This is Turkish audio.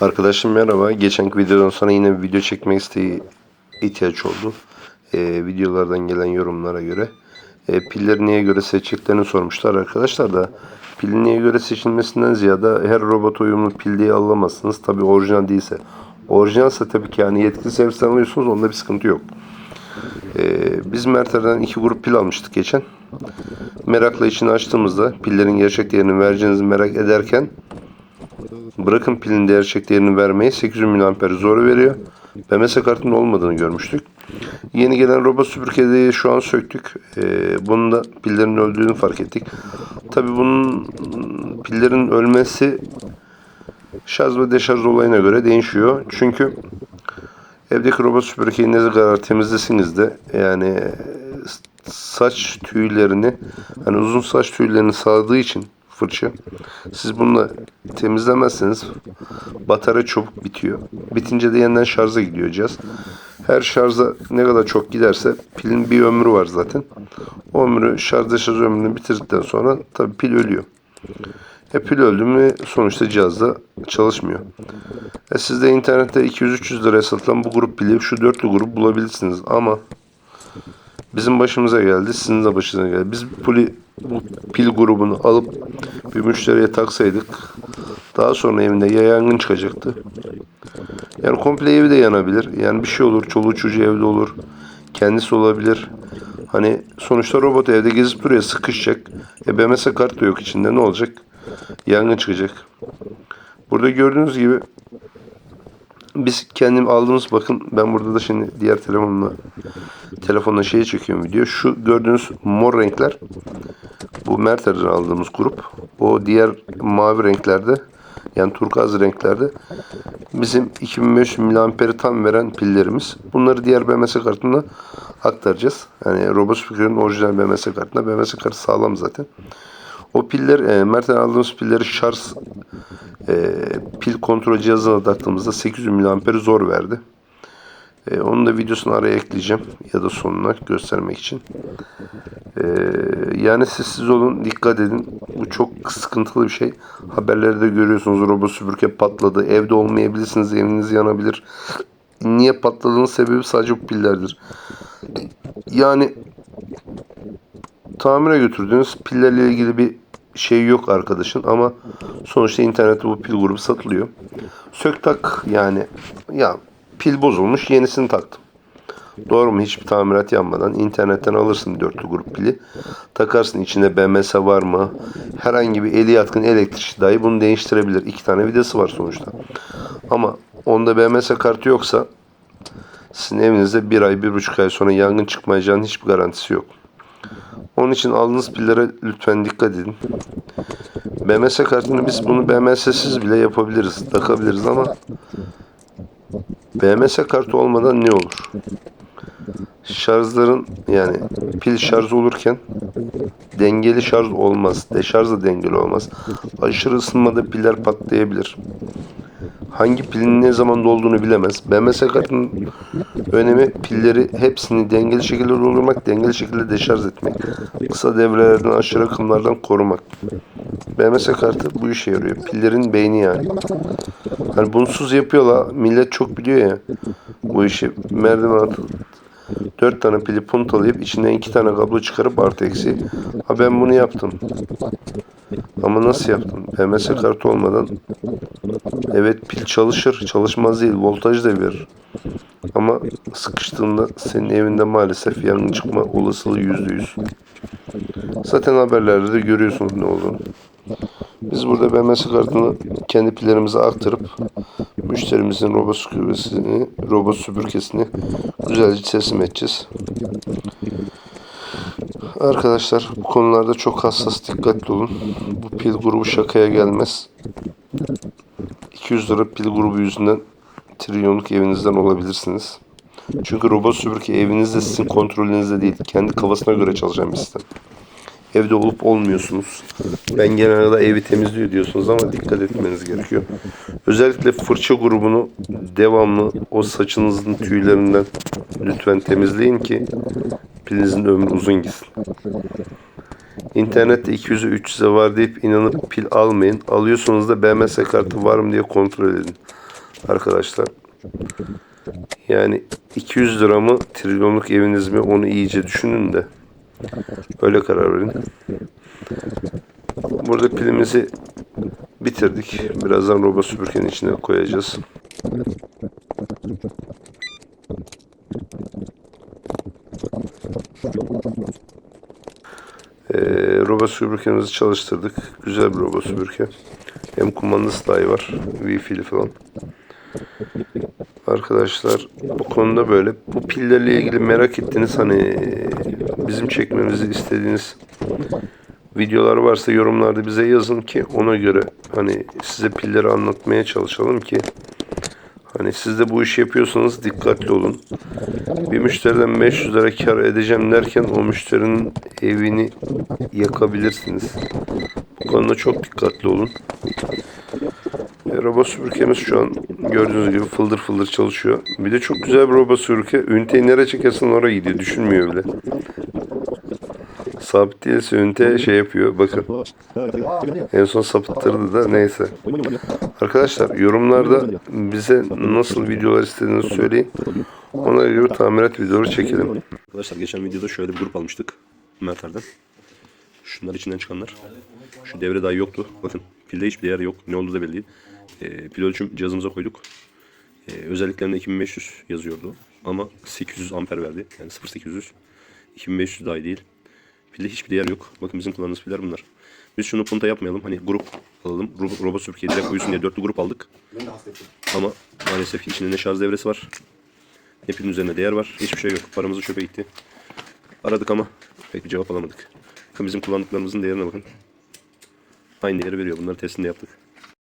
Arkadaşım merhaba. Geçenki videodan sonra yine bir video çekmek isteği ihtiyaç oldu. Ee, videolardan gelen yorumlara göre. Ee, pilleri neye göre seçeceklerini sormuşlar arkadaşlar da. Pilin neye göre seçilmesinden ziyade her robot uyumlu pil diye alamazsınız. Tabi orijinal değilse. Orijinalse tabii ki yani yetkili servisten alıyorsunuz onda bir sıkıntı yok. Ee, biz Merter'den iki grup pil almıştık geçen. Merakla içini açtığımızda pillerin gerçek değerini vereceğinizi merak ederken Bırakın pilin gerçek değerini vermeyi 800 mAh zor veriyor. BMS kartının olmadığını görmüştük. Yeni gelen robot süpürgeyi şu an söktük. Ee, bunun da pillerin öldüğünü fark ettik. Tabi bunun pillerin ölmesi şarj ve deşarj olayına göre değişiyor. Çünkü evdeki robot süpürgeyi ne kadar temizlesiniz de yani saç tüylerini hani uzun saç tüylerini sağladığı için fırça. Siz bununla temizlemezseniz batarya çabuk bitiyor. Bitince de yeniden şarja gidiyor cihaz. Her şarja ne kadar çok giderse pilin bir ömrü var zaten. O ömrü şarj şarj ömrünü bitirdikten sonra tabi pil ölüyor. E pil öldü mü sonuçta cihazda çalışmıyor. E siz de internette 200-300 liraya satılan bu grup pili şu dörtlü grup bulabilirsiniz ama Bizim başımıza geldi, sizin de başınıza geldi. Biz pili, bu pil grubunu alıp bir müşteriye taksaydık daha sonra evinde ya yangın çıkacaktı. Yani komple evi de yanabilir. Yani bir şey olur, çoluğu çocuğu evde olur. Kendisi olabilir. Hani sonuçta robot evde gezip duruyor, sıkışacak. E BMS kart da yok içinde ne olacak? Yangın çıkacak. Burada gördüğünüz gibi biz kendim aldığımız bakın ben burada da şimdi diğer telefonla telefonla şeye çekiyorum video. Şu gördüğünüz mor renkler bu Merter'den aldığımız grup. O diğer mavi renklerde yani turkuaz renklerde bizim 2500 miliamperi tam veren pillerimiz. Bunları diğer BMS kartına aktaracağız. Yani robot speaker'ın orijinal BMS kartına. BMS kartı sağlam zaten. O piller, e, Mert'ten aldığımız pilleri şarj e, pil kontrol cihazına taktığımızda 800 mAh zor verdi. E, onun da videosunu araya ekleyeceğim ya da sonuna göstermek için. E, yani sessiz olun, dikkat edin. Bu çok sıkıntılı bir şey. Haberlerde görüyorsunuz robot süpürge patladı. Evde olmayabilirsiniz, eviniz yanabilir. Niye patladığının sebebi sadece bu pillerdir. Yani tamire götürdüğünüz pillerle ilgili bir şey yok arkadaşın ama sonuçta internette bu pil grubu satılıyor. Sök tak yani ya pil bozulmuş yenisini taktım. Doğru mu? Hiçbir tamirat yapmadan internetten alırsın dörtlü grup pili. Takarsın içinde BMS var mı? Herhangi bir eli yatkın elektrikçi dahi bunu değiştirebilir. İki tane vidası var sonuçta. Ama onda BMS kartı yoksa sizin evinizde bir ay, bir buçuk ay sonra yangın çıkmayacağının hiçbir garantisi yok. Onun için aldığınız pillere lütfen dikkat edin. BMS kartını biz bunu BMS'siz bile yapabiliriz, takabiliriz ama BMS kartı olmadan ne olur? Şarjların yani pil şarj olurken dengeli şarj olmaz. Deşarj da dengeli olmaz. Aşırı ısınmada piller patlayabilir hangi pilin ne zaman dolduğunu bilemez. BMS kartının önemi pilleri hepsini dengeli şekilde doldurmak, dengeli şekilde deşarj etmek. Kısa devrelerden, aşırı akımlardan korumak. BMS kartı bu işe yarıyor. Pillerin beyni yani. Hani bunsuz yapıyorlar. Millet çok biliyor ya bu işi. Merdiven atıp dört tane pili puntalayıp içinden iki tane kablo çıkarıp artı eksi. Ha ben bunu yaptım. Ama nasıl yaptım? BMS kartı olmadan evet pil çalışır. Çalışmaz değil. Voltaj da verir. Ama sıkıştığında senin evinde maalesef yangın çıkma olasılığı yüzde yüz. Zaten haberlerde de görüyorsunuz ne olduğunu. Biz burada BMS kartını kendi pillerimize aktarıp müşterimizin robot süpürgesini, robot süpürgesini güzelce teslim edeceğiz. Arkadaşlar bu konularda çok hassas dikkatli olun. Bu pil grubu şakaya gelmez. 200 lira pil grubu yüzünden trilyonluk evinizden olabilirsiniz. Çünkü robot süpürge evinizde sizin kontrolünüzde değil. Kendi kafasına göre çalışan bir sistem. Evde olup olmuyorsunuz. Ben genelde evi temizliyor diyorsunuz ama dikkat etmeniz gerekiyor. Özellikle fırça grubunu devamlı o saçınızın tüylerinden lütfen temizleyin ki pilinizin ömrü uzun gitsin. İnternette 200'ü 300'e var deyip inanıp pil almayın. Alıyorsanız da BMS kartı var mı diye kontrol edin. Arkadaşlar. Yani 200 lira mı trilyonluk eviniz mi onu iyice düşünün de. Öyle karar verin. Burada pilimizi bitirdik. Birazdan robot süpürgenin içine koyacağız. Ee, robot süpürgemizi çalıştırdık. Güzel bir robot süpürge. Hem kumandası dahi var. Wi-Fi'li falan. Arkadaşlar bu konuda böyle. Bu pillerle ilgili merak ettiğiniz hani bizim çekmemizi istediğiniz videolar varsa yorumlarda bize yazın ki ona göre hani size pilleri anlatmaya çalışalım ki hani siz de bu işi yapıyorsanız dikkatli olun. Bir müşteriden 500 lira kar edeceğim derken o müşterinin evini yakabilirsiniz. Bu konuda çok dikkatli olun. E, robot süpürgemiz şu an gördüğünüz gibi fıldır fıldır çalışıyor. Bir de çok güzel bir robot süpürge. Üniteyi nereye çekersen oraya gidiyor. Düşünmüyor bile. Sabit değilse ünite şey yapıyor. Bakın. En son sapıttırdı da neyse. Arkadaşlar yorumlarda bize nasıl videolar istediğinizi söyleyin. Ona göre tamirat videoları çekelim. Arkadaşlar geçen videoda şöyle bir grup almıştık Mertler'den. Şunlar içinden çıkanlar. Şu devre dahi yoktu. Bakın pilde hiçbir yer yok. Ne olduğu da belli değil. Ee, pil ölçüm cihazımıza koyduk. Ee, özelliklerinde 2500 yazıyordu. Ama 800 amper verdi. Yani 0800. 2500 dahi değil. Pilde hiçbir değer yok. Bakın bizim kullandığımız piller bunlar. Biz şunu punta yapmayalım. Hani grup alalım. Ro- robot süpürgeyi direkt uyusun diye dörtlü grup aldık. Ama maalesef ki içinde ne şarj devresi var. Ne pilin üzerinde değer var. Hiçbir şey yok. Paramızı çöpe gitti. Aradık ama pek bir cevap alamadık. Bakın bizim kullandıklarımızın değerine bakın. Aynı değeri veriyor. Bunları testini de yaptık.